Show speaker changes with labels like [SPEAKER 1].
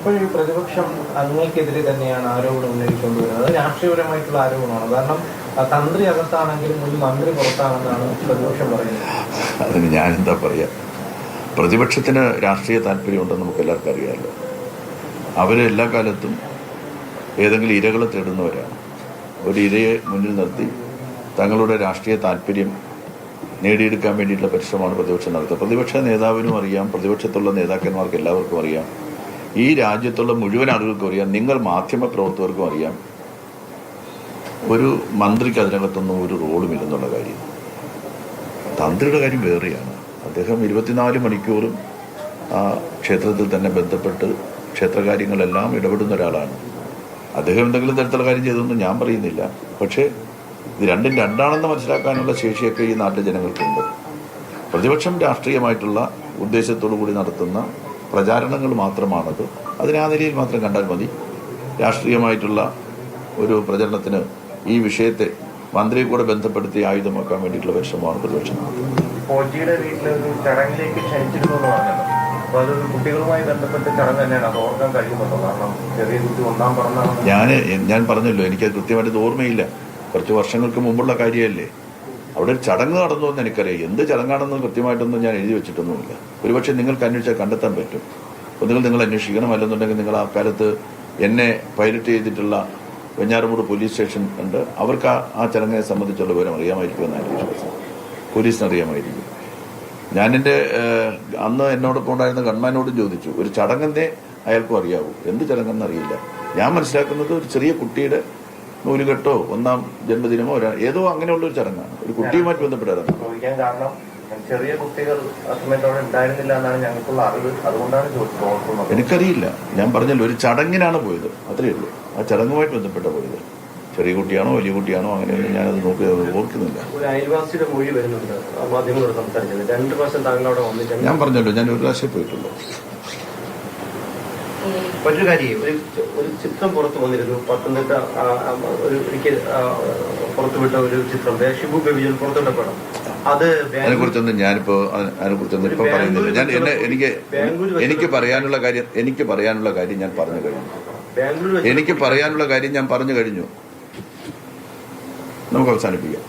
[SPEAKER 1] ഇപ്പോൾ ഈ പ്രതിപക്ഷം അങ്ങേക്കെതിരെ തന്നെയാണ് ആരോപണം ഉന്നയിച്ചുകൊണ്ടുവരുന്നത് അത് രാഷ്ട്രീയപരമായിട്ടുള്ള ആരോപണമാണ്. കാരണം തന്ത്രി അകത്താണെങ്കിലും ഒരു മന്ത്രി പുറത്താണെന്നാണ് പ്രതിപക്ഷം പറയുന്നത്.
[SPEAKER 2] അതിന് ഞാൻ എന്താ പറയുക പ്രതിപക്ഷത്തിന് രാഷ്ട്രീയ താല്പര്യമുണ്ടെന്ന് നമുക്ക് എല്ലാവർക്കും അറിയാമല്ലോ. അവർ എല്ലാ കാലത്തും ഏതെങ്കിലും ഇരകളെ തേടുന്നവരാണ്. ഒരു ഇരയെ മുന്നിൽ നിർത്തി തങ്ങളുടെ രാഷ്ട്രീയ താല്പര്യം നേടിയെടുക്കാൻ വേണ്ടിയിട്ടുള്ള പരിശ്രമമാണ് പ്രതിപക്ഷം നടത്തുന്നത് പ്രതിപക്ഷ നേതാവിനും അറിയാം പ്രതിപക്ഷത്തുള്ള നേതാക്കന്മാർക്ക് എല്ലാവർക്കും അറിയാം. ഈ രാജ്യത്തുള്ള മുഴുവൻ ആളുകൾക്കും അറിയാം. നിങ്ങൾ മാധ്യമ പ്രവർത്തകർക്കും അറിയാം. ഒരു മന്ത്രിക്ക് അതിനകത്തൊന്നും ഒരു റോളും ഇല്ലെന്നുള്ള കാര്യം. തന്ത്രിയുടെ കാര്യം വേറെയാണ്. അദ്ദേഹം ഇരുപത്തിനാല് മണിക്കൂറും ആ ക്ഷേത്രത്തിൽ തന്നെ ബന്ധപ്പെട്ട് ക്ഷേത്രകാര്യങ്ങളെല്ലാം ഇടപെടുന്ന ഒരാളാണ്. അദ്ദേഹം എന്തെങ്കിലും തരത്തിലുള്ള കാര്യം ചെയ്തൊന്നും ഞാൻ പറയുന്നില്ല. പക്ഷേ ഇത് രണ്ടും രണ്ടാണെന്ന് മനസ്സിലാക്കാനുള്ള ശേഷിയൊക്കെ ഈ നാട്ടിലെ ജനങ്ങൾക്കുണ്ട്. പ്രതിപക്ഷം രാഷ്ട്രീയമായിട്ടുള്ള ഉദ്ദേശത്തോടു കൂടി നടത്തുന്ന പ്രചാരണങ്ങൾ മാത്രമാണത്. അതിനെ ആ നിലയിൽ മാത്രം കണ്ടാൽ മതി. രാഷ്ട്രീയമായിട്ടുള്ള ഒരു പ്രചരണത്തിന് ഈ വിഷയത്തെ മന്ത്രിയെ കൂടെ ബന്ധപ്പെടുത്തി ആയുധമാക്കാൻ വേണ്ടിയിട്ടുള്ള പരിശ്രമമാണ് പ്രതിപക്ഷം
[SPEAKER 1] വീട്ടിലൊരു ചടങ്ങിലേക്ക് ക്ഷണിച്ചിരുന്നു കുട്ടികളുമായി ബന്ധപ്പെട്ട ചടങ്ങ് തന്നെയാണ്. അത് ഓർക്കാൻ കഴിയുമല്ലോ കാരണം ചെറിയ കുട്ടി ഒന്നാം
[SPEAKER 2] ഞാൻ ഞാൻ പറഞ്ഞല്ലോ എനിക്കത് കൃത്യമായിട്ട് ഓർമ്മയില്ല. കുറച്ച് വർഷങ്ങൾക്ക് മുമ്പുള്ള കാര്യമല്ലേ? അവിടെ ഒരു ചടങ്ങ് നടന്നു എന്ന് എനിക്കറിയാം. എന്ത് ചടങ്ങാണെന്ന് കൃത്യമായിട്ടൊന്നും ഞാൻ എഴുതി വെച്ചിട്ടൊന്നുമില്ല. ഒരുപക്ഷെ നിങ്ങൾക്ക് അന്വേഷിച്ചാൽ കണ്ടെത്താൻ പറ്റും. ഒന്നുകിൽ നിങ്ങൾ അന്വേഷിക്കണം അല്ലെന്നുണ്ടെങ്കിൽ നിങ്ങൾ ആ കാലത്ത് എന്നെ പൈലറ്റ് ചെയ്തിട്ടുള്ള വെഞ്ഞാറമൂട് പോലീസ് സ്റ്റേഷൻ ഉണ്ട്. അവർക്ക് ആ ചടങ്ങിനെ സംബന്ധിച്ചുള്ള വിവരം അറിയാമായിരിക്കുമെന്നാണ് എന്റെ വിശ്വാസം പോലീസിന് അറിയാമായിരിക്കും. ഞാൻ എന്റെ അന്ന് എന്നോടൊപ്പം ഉണ്ടായിരുന്ന ഗൺമാനോടും ചോദിച്ചു ഒരു ചടങ്ങെന്നേ അയാൾക്കും അറിയാവൂ. എന്ത് ചടങ്ങെന്ന് അറിയില്ല. ഞാൻ മനസ്സിലാക്കുന്നത് ഒരു ചെറിയ കുട്ടിയുടെ നൂലുകെട്ടോ ഒന്നാം ജന്മദിനമോ ഒരാ ഏതോ അങ്ങനെയുള്ള ഒരു ചടങ്ങാണ്. ഒരു കുട്ടിയുമായിട്ട് ബന്ധപ്പെട്ടതാണ്
[SPEAKER 1] ചോദിക്കാൻ കാരണം ചെറിയ കുട്ടികൾ ആ ഉണ്ടായിരുന്നില്ല എന്നാണ് ഞങ്ങൾക്കുള്ള അറിവ്. അതുകൊണ്ടാണ് ചോദിച്ചത് ഓർക്കുന്നത്
[SPEAKER 2] എനിക്കറിയില്ല. ഞാൻ പറഞ്ഞല്ലോ ഒരു ചടങ്ങിനാണ് പോയത്. അത്രയേ ഉള്ളൂ. ആ ചടങ്ങുമായിട്ട് ബന്ധപ്പെട്ട പോയത്. ചെറിയ കുട്ടിയാണോ വലിയ കുട്ടിയാണോ അങ്ങനെയൊന്നും ഞാനത് നോക്കി ഓർക്കുന്നില്ല.
[SPEAKER 3] ഒരു അയൽവാസിയുടെ മൊഴി വരുന്നുണ്ട്. ആ മാധ്യമങ്ങളോട് സംസാരിച്ചത്. രണ്ട് പ്രാവശ്യം താങ്കൾ അവിടെ വന്നിട്ടുണ്ട്
[SPEAKER 2] ഞാൻ പറഞ്ഞല്ലോ ഞാൻ ഒരു പ്രാവശ്യം പോയിട്ടുള്ളൂ.
[SPEAKER 3] മറ്റൊരു കാര്യം ഒരു ഒരു ചിത്രം പുറത്തു വന്നിരുന്നു. പത്തനംതിട്ട ഒരു ഒരിക്കൽ പുറത്തുവിട്ട ഒരു ചിത്രം. ഷിബു ബേബിജൻ പുറത്തുവിട്ട പടം. അത്
[SPEAKER 2] അതിനെ കുറിച്ചൊന്നും ഞാനിപ്പോ അതിനെ കുറിച്ചൊന്നും ഇപ്പൊ പറയുന്നില്ല. ഞാൻ എന്നെ എനിക്ക് എനിക്ക് പറയാനുള്ള കാര്യം എനിക്ക് പറയാനുള്ള കാര്യം ഞാൻ പറഞ്ഞു കഴിഞ്ഞു. എനിക്ക് പറയാനുള്ള കാര്യം ഞാൻ പറഞ്ഞു കഴിഞ്ഞു. നമുക്ക് അവസാനിപ്പിക്കാം.